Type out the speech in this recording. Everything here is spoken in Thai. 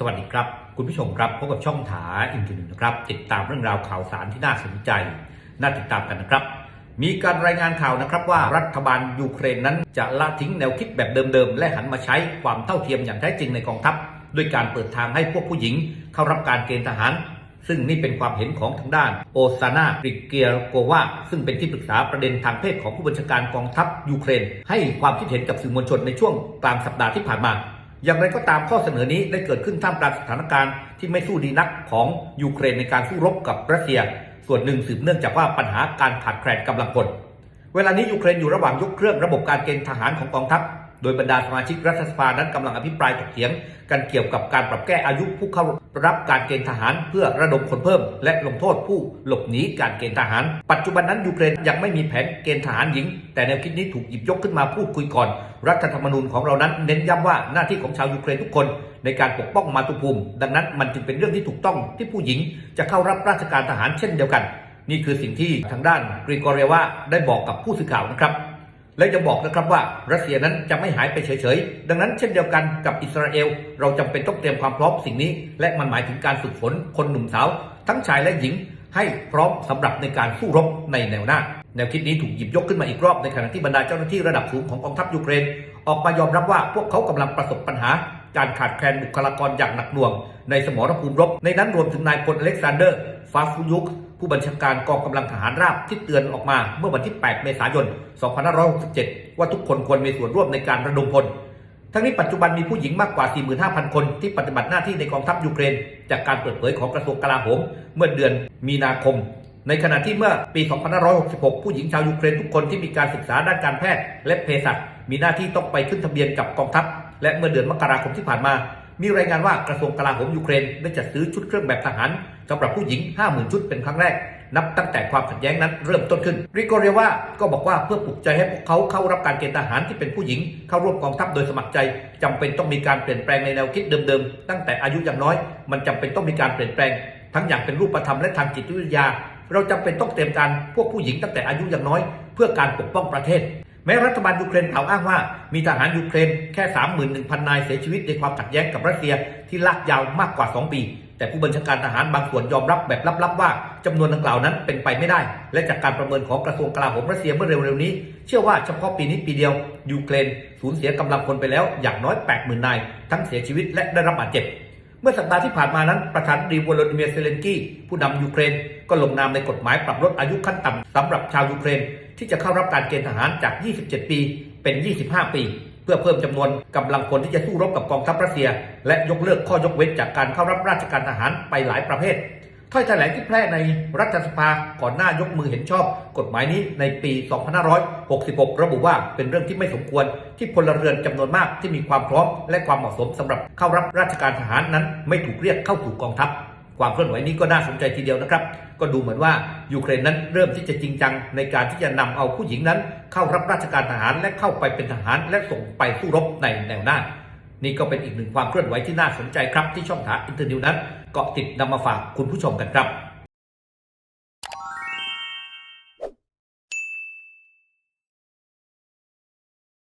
สวัสดีครับ คุณผู้ชมครับพบกับช่องถาอินทร์นะครับ ติดตามเรื่องราวข่าวสารที่น่าสนใจ น่าติดตามกันนะครับ มีการรายงานข่าวนะครับว่ารัฐบาลยูเครนนั้นจะละทิ้งแนวคิดแบบเดิมๆ และหันมาใช้ความเท่าเทียมอย่างแท้จริงในกองทัพด้วยการเปิดทางให้พวกผู้หญิง เข้ารับการเกณฑ์ทหาร ซึ่งนี่เป็นความเห็นของทางด้านโอซานาปริเกียโกวาซึ่งเป็นที่ปรึกษาประเด็นทางเพศของผู้บัญชาการกองทัพยูเครน ให้ความคิดเห็นกับสื่อมวลชนในช่วงกลางสัปดาห์ที่ผ่านมา อย่างไรก็ตามข้อเสนอนี้ได้เกิดขึ้นท่ามกลางสถานการณ์ที่ไม่สู้ดีนักของยูเครนในการสู้รบกับรัสเซีย ส่วนหนึ่งสืบเนื่องจากว่าปัญหาการขาดแคลนกำลังพล เวลานี้ยูเครนอยู่ระหว่างยกเครื่องระบบการเกณฑ์ทหารของกองทัพ โดยบรรดาสมาชิกรัฐสภานั้นกำลังอภิปรายถกเถียง กันเกี่ยวกับการปรับแก้อายุผู้เข้ารับการเกณฑ์ทหาร เพื่อระดมคนเพิ่ม และลงโทษผู้หลบหนีการเกณฑ์ทหาร ปัจจุบันนั้นยูเครนยังไม่มีแผนเกณฑ์ทหารหญิง แต่แนวคิดนี้ถูกหยิบยกขึ้นมาพูดคุยก่อน รัฐธรรมนูญของเรานั้นเน้นย้ำว่าหน้าที่ของชาวยูเครนทุกคนในการปกป้องมาตุภูมิ ดังนั้นมันจึงเป็นเรื่องที่ถูกต้องที่ผู้หญิงจะเข้ารับราชการทหารเช่นเดียวกัน นี่คือสิ่งที่ทางด้านกรีกอเรวาได้บอกกับผู้สื่อข่าวนะครับ และยังบอกนะครับว่ารัสเซียนั้นจะไม่หายไปเฉยๆ ดังนั้นเช่นเดียวกันกับอิสราเอล เราจำเป็นต้องเตรียมความพร้อมสิ่งนี้ และมันหมายถึงการฝึกฝนคนหนุ่มสาว ทั้งชายและหญิงให้พร้อมสำหรับในการสู้รบในแนวหน้า แนวคิดนี้ถูกหยิบยกขึ้นมาอีกรอบในขณะที่บรรดาเจ้าหน้าที่ระดับสูงของกองทัพยูเครน ออกมายอมรับว่าพวกเขากำลังประสบปัญหา การขาดแคลนบุคลากรอย่างหนักหน่วง ในสมรภูมิรบ ในนั้นรวมถึงนายพลอเล็กซานเดอร์ฟาฟูยุก ผู้บัญชาการกองกำลังทหารราบที่เตือนออกมาเมื่อวันที่ 8 เมษายน 2567 ว่าทุกคนควรมีส่วนร่วมในการระดมพล ทั้งนี้ปัจจุบันมีผู้หญิงมากกว่า 45,000 คนที่ปฏิบัติหน้าที่ในกองทัพยูเครน จากการเปิดเผยของกระทรวงกลาโหม เมื่อเดือนมีนาคม ในขณะที่เมื่อปี 2566 ผู้หญิงชาวยูเครนทุกคนที่มีการศึกษาด้านการแพทย์และเภสัชมีหน้าที่ต้องไปขึ้นทะเบียนกับกองทัพ และเมื่อเดือนมกราคมที่ผ่านมา มีรายงานว่ากระทรวงกลาโหมยูเครนได้จัดซื้อชุดเครื่องแบบทหารสำหรับผู้หญิง 50,000 ชุดเป็นครั้งแรก นับตั้งแต่ความขัดแย้งนั้นเริ่มต้นขึ้นริโกเรวาก็บอกว่าเพื่อปลุกใจให้พวกเขาเข้ารับการเกณฑ์ทหารที่เป็นผู้หญิง เข้าร่วมกองทัพโดยสมัครใจจำเป็นต้องมีการเปลี่ยนแปลงในแนวคิดเดิมๆ ตั้งแต่อายุย่างน้อย มันจำเป็นต้องมีการเปลี่ยนแปลง ทั้งอย่างเป็นรูปธรรมและทางจิตวิทยา เราจำเป็นต้องเตรียมการพวกผู้หญิงตั้งแต่อายุย่างน้อย เพื่อการปกป้องประเทศ แม้รัฐบาลยูเครนกล่าวอ้างว่า มีทหารยูเครนแค่ 31,000 นายเสียชีวิตในความขัดแย้งกับรัสเซียที่ลากยาวมากกว่า 2 ปี แต่ผู้บัญชาการทหารบางส่วนยอมรับแบบลับๆว่าจำนวนดังกล่าวนั้นเป็นไปไม่ได้ และจากการประเมินของกระทรวงกลาโหมรัสเซียเมื่อเร็วๆนี้ เชื่อว่าเฉพาะปีนี้ปีเดียวยูเครนสูญเสียกำลังพลไปแล้วอย่างน้อย 80,000 นาย ทั้งเสียชีวิตและได้รับบาดเจ็บเมื่อสัปดาห์ที่ผ่านมานั้น ประธานดีวลดิเมียเซเลนกี้ผู้นำยูเครน ก็ลงนามในกฎหมายปรับลดอายุขั้นต่ำสำหรับชาวยูเครน ที่จะเข้ารับการเกณฑ์ทหารจาก 27 ปีเป็น 25 ปี เพื่อเพิ่มจำนวนกำลังพลที่จะสู้รบกับกองทัพรัสเซีย และยกเลิกข้อยกเว้นจากการเข้ารับราชการทหารไปหลายประเภทถ้อยแถลงที่แพร่ในรัฐสภาก่อนหน้ายกมือเห็นชอบ กฎหมายนี้ในปี 2566 ระบุว่าเป็นเรื่องที่ไม่สมควรที่พลเรือนจำนวนมากที่มีความพร้อม และความเหมาะสมสำหรับเข้ารับราชการทหารนั้น ไม่ถูกเรียกเข้าสู่กองทัพ ความเคลื่อนไหวนี้ก็น่าสนใจทีเดียวนะครับ ก็ดูเหมือนว่ายูเครนนั้นเริ่มที่จะจริงจังในการที่จะนำเอาผู้หญิงนั้น เข้ารับราชการทหารและเข้าไปเป็นทหารและส่งไปสู้รบในแนวหน้า นี่ก็เป็นอีกหนึ่งความเคลื่อนไหวที่น่าสนใจครับที่ช่องทางอินเตอร์นิวนั้นเกาะติดนำมาฝากคุณผู้ชมกันครับ